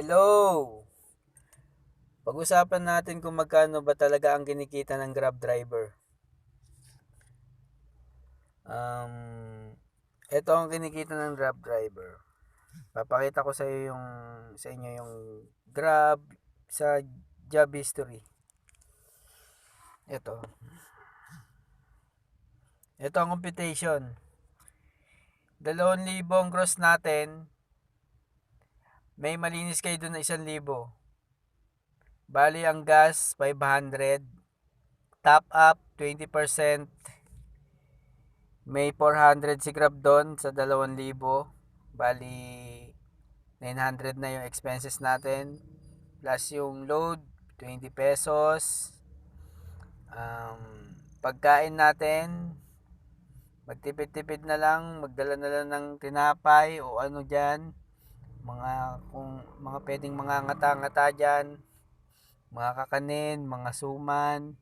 Hello! Pag-usapan natin kung magkano ba talaga ang kinikita ng Grab driver. Um, ito ang kinikita ng Grab driver. Papakita ko sa iyo yung sa inyo yung Grab sa job history. Ito. Ito ang computation. 2,000 ang gross natin may malinis kayo doon na 1,000. Bali, ang gas, 500. Top up, 20%. May 400 si Grab doon sa 2,000. Bali, 900 na yung expenses natin. Plus yung load, 20 pesos. Um, pagkain natin, magtipid-tipid na lang, magdala na lang ng tinapay o ano dyan mga kung mga pwedeng mga ngata-ngata diyan, mga kakanin, mga suman.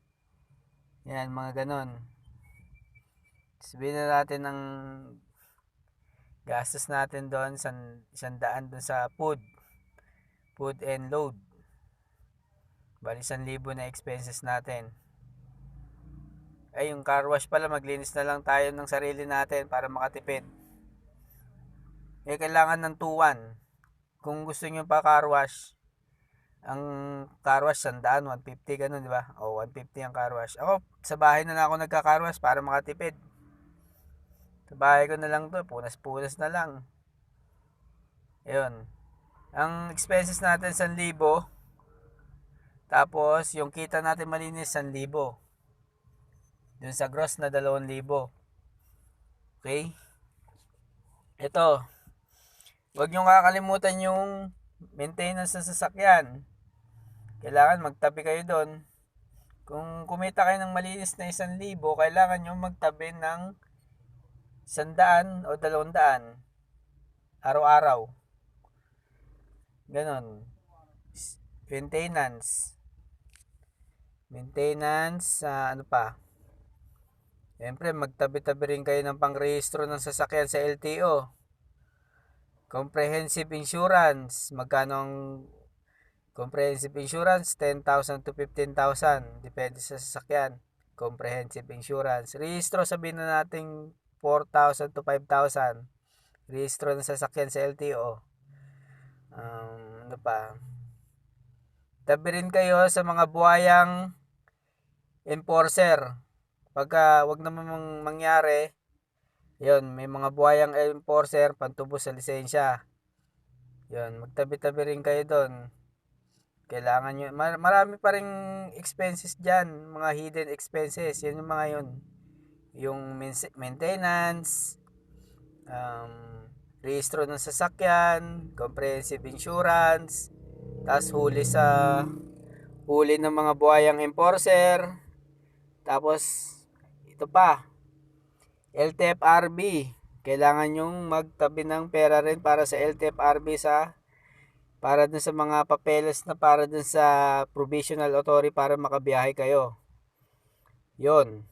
Yan, mga ganon. Sabihin na natin ng gastos natin doon sa isang daan doon sa food. Food and load. Bali, 1,000 na expenses natin. Ay, yung car wash pala, maglinis na lang tayo ng sarili natin para makatipid. Eh, kailangan ng 2-1 kung gusto niyo pa car wash, ang car wash sandaan, 150 ganun, di ba? O 150 ang car wash. Ako, sa bahay na, na ako nagka-car wash para makatipid. Sa bahay ko na lang to, punas-punas na lang. Ayun. Ang expenses natin 1,000. Tapos, yung kita natin malinis 1,000. Dun sa gross na 2,000. Okay? Ito, Huwag nyo kakalimutan yung maintenance ng sasakyan. Kailangan magtabi kayo doon. Kung kumita kayo ng malinis na isang libo, kailangan nyo magtabi ng sandaan o dalawang daan. Araw-araw. Ganon. Maintenance. Maintenance, uh, ano pa? Siyempre, magtabi-tabi rin kayo ng pangrehistro ng sasakyan sa LTO. Comprehensive insurance, magkano ang comprehensive insurance? 10,000 to 15,000, depende sa sasakyan. Comprehensive insurance. Rehistro, sabihin na natin 4,000 to 5,000. Rehistro ng sasakyan sa LTO. Um, ano pa? Tabi rin kayo sa mga buhayang enforcer. Pagka wag naman mangyari, yun, may mga buhayang enforcer, pantubos sa lisensya. Yun, magtabi-tabi rin kayo doon. Kailangan nyo, marami pa rin expenses dyan, mga hidden expenses, yun yung mga yun. Yung maintenance, um, rehistro ng sasakyan, comprehensive insurance, tapos huli sa huli ng mga buhayang enforcer, tapos ito pa, LTFRB. Kailangan yung magtabi ng pera rin para sa LTFRB sa para dun sa mga papeles na para dun sa provisional authority para makabiyahe kayo. Yon.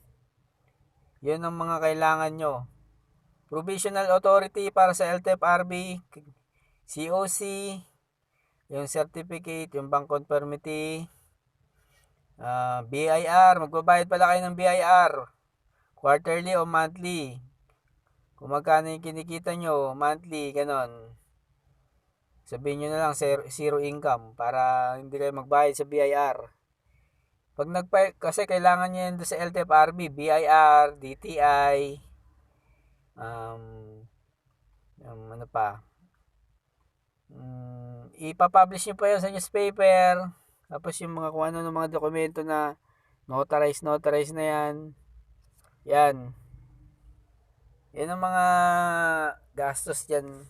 Yon ang mga kailangan nyo. Provisional authority para sa LTFRB, COC, yung certificate, yung bank conformity, uh, ah, BIR, magbabayad pala kayo ng BIR quarterly o monthly. Kung magkano yung kinikita nyo, monthly, ganon. Sabihin nyo na lang zero, zero income para hindi kayo magbayad sa BIR. Pag nagpa kasi kailangan nyo yan sa LTFRB, BIR, DTI, um, um ano pa, um, ipapublish nyo pa yan sa newspaper, tapos yung mga kung ano ng mga dokumento na notarized, notarized na yan, yan. Yan ang mga gastos dyan.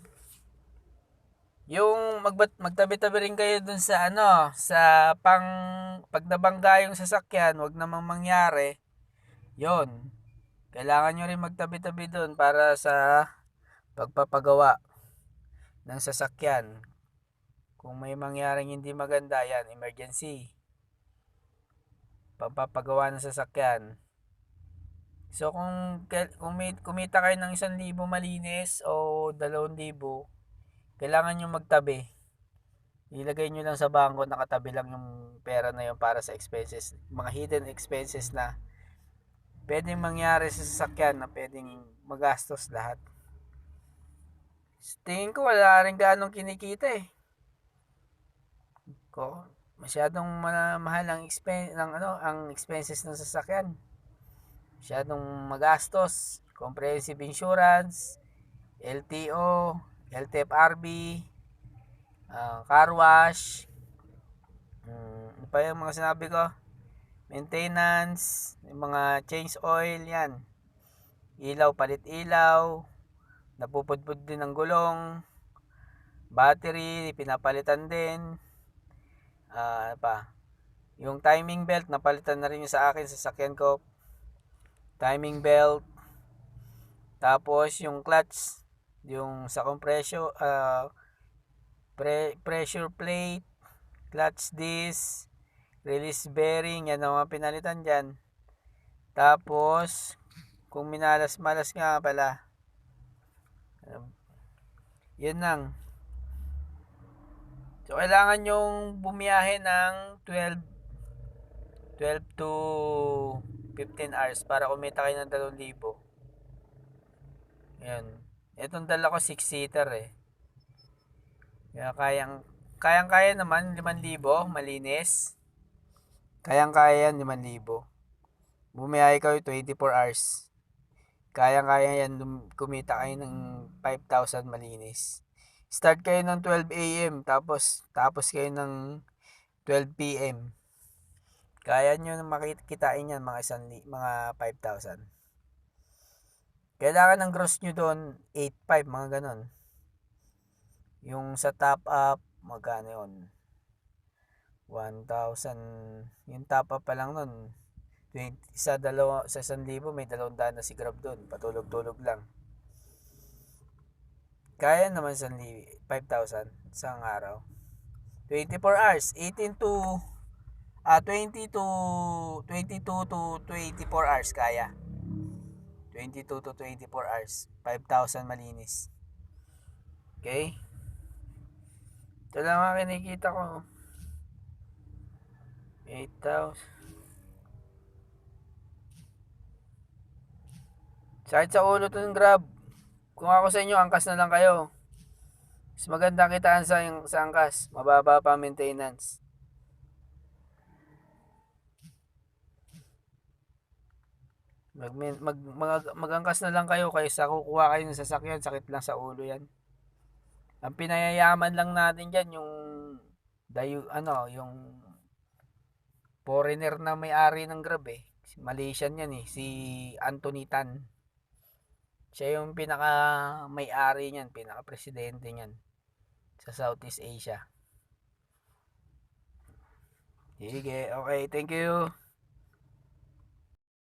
Yung magbat magtabi-tabi rin kayo dun sa ano, sa pang pag nabangga yung sasakyan, wag namang mangyari. Yon. Kailangan nyo rin magtabi-tabi dun para sa pagpapagawa ng sasakyan. Kung may mangyaring hindi maganda, yan, emergency. Pagpapagawa ng sasakyan. So kung kumita kayo ng 1,000 malinis o 2,000, kailangan niyo magtabi ilagay nyo lang sa bangko, nakatabi lang yung pera na yun para sa expenses, mga hidden expenses na pwedeng mangyari sa sasakyan na pwedeng magastos lahat. Tingin ko wala rin ganong kinikita eh. Ko, masyadong ma- mahal ang expense ng ano, ang expenses ng sasakyan. Masyadong magastos, comprehensive insurance, LTO, LTFRB, uh, car wash, um, ano pa yung mga sinabi ko? Maintenance, yung mga change oil, yan. Ilaw, palit ilaw, napupudpud din ng gulong, battery, pinapalitan din, ah, uh, pa, yung timing belt, napalitan na rin yung sa akin, sa sakyan ko, timing belt, tapos yung clutch, yung sa compression, uh, pre- pressure plate, clutch disc, release bearing, yan ang mga pinalitan dyan. Tapos, kung minalas-malas nga pala, yun lang. So, kailangan yung bumiyahe ng 12 12 to 15 hours para kumita kayo ng 2,000. Yan. Itong dala ko 6-seater eh. Kaya kayang kayang kaya naman 5,000 malinis. Kayang kaya yan 5,000. Bumiyahe kayo 24 hours. Kayang kaya yan kumita kayo ng 5,000 malinis. Start kayo ng 12 a.m. tapos tapos kayo ng 12 p.m. Kaya nyo makikitain yan mga, isang, mga 5,000. Kailangan ng gross nyo doon 8.5 mga ganon. Yung sa top up magkano yun? 1,000 yung top up pa lang nun 20, isa dalawa sa 1,000 may dalawang daan na si Grab doon patulog-tulog lang kaya naman sa 5,000 sa araw 24 hours 18 to ah 20 to 22 to 24 hours kaya 22 to 24 hours 5,000 malinis okay ito lang ang kinikita ko 8,000 Sakit sa ulo to ng grab. Kung ako sa inyo, angkas na lang kayo. Mas maganda kitaan sa, sa angkas. Mababa pa maintenance. Mag, mag, mag, magangkas na lang kayo kaysa kukuha kayo ng sasakyan. Sakit lang sa ulo yan. Ang pinayayaman lang natin dyan, yung dayo, ano, yung foreigner na may-ari ng Grab eh. Malaysian yan eh, si Anthony Tan. Siya yung pinaka may-ari niyan, pinaka presidente niyan sa Southeast Asia. Sige, okay, thank you.